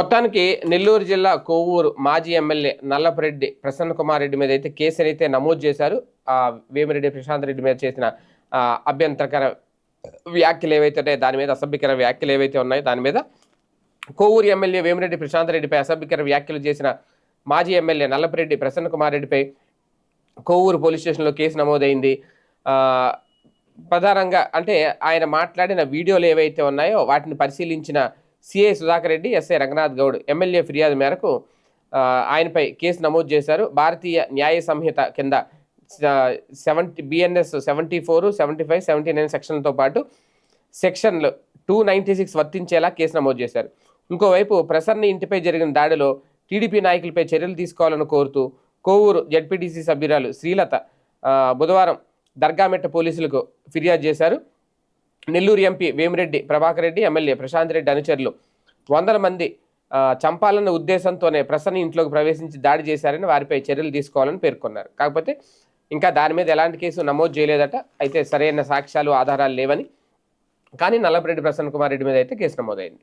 మొత్తానికి నెల్లూరు జిల్లా కొవ్వూరు మాజీ ఎమ్మెల్యే నల్లపరెడ్డి ప్రసన్న కుమార్ రెడ్డి మీద అయితే కేసుని అయితే నమోదు చేశారు. ఆ వేమిరెడ్డి ప్రశాంత్ రెడ్డి మీద చేసిన అభ్యంతరకర వ్యాఖ్యలు ఏవైతే ఉన్నాయో దాని మీద అసభ్యకర వ్యాఖ్యలు ఏవైతే ఉన్నాయో దాని మీద కోవూరు ఎమ్మెల్యే వేమిరెడ్డి ప్రశాంత్ రెడ్డిపై అసభ్యకర వ్యాఖ్యలు చేసిన మాజీ ఎమ్మెల్యే నల్లపరెడ్డి ప్రసన్న కుమార్ రెడ్డిపై కొవ్వూరు పోలీస్ స్టేషన్లో కేసు నమోదైంది. ప్రధానంగా అంటే ఆయన మాట్లాడిన వీడియోలు ఏవైతే ఉన్నాయో వాటిని పరిశీలించిన CI Sudhakar Reddy SI Ranganath Goud MLA ఫిర్యాదు మేరకు ఆయనపై కేసు నమోదు చేశారు. భారతీయ న్యాయ సంహిత కింద seventy BNS seventy four seventy five seventy nine సెక్షన్లతో పాటు సెక్షన్లు టూ నైంటీ సిక్స్ వర్తించేలా కేసు నమోదు చేశారు. ఇంకోవైపు ప్రసన్న ఇంటిపై జరిగిన దాడిలో టీడీపీ నాయకులపై చర్యలు తీసుకోవాలని కోరుతూ కోవూరు జడ్పీటీసీ సభ్యురాలు శ్రీలత బుధవారం దర్గామెట్ట పోలీసులకు ఫిర్యాదు చేశారు. నెల్లూరు ఎంపీ వేమిరెడ్డి ప్రభాకర్ రెడ్డి ఎమ్మెల్యే ప్రశాంత్ రెడ్డి అనుచరులు. వందల మంది చంపాలన్న ఉద్దేశంతోనే ప్రసన్న ఇంట్లోకి ప్రవేశించి దాడి చేశారని వారిపై చర్యలు తీసుకోవాలని పేర్కొన్నారు. కాకపోతే ఇంకా దాని మీద ఎలాంటి కేసు నమోదు చేయలేదట. అయితే సరైన సాక్ష్యాలు ఆధారాలు లేవని కానీ నల్లపరెడ్డి ప్రసన్న కుమార్ రెడ్డి మీద అయితే కేసు నమోదైంది.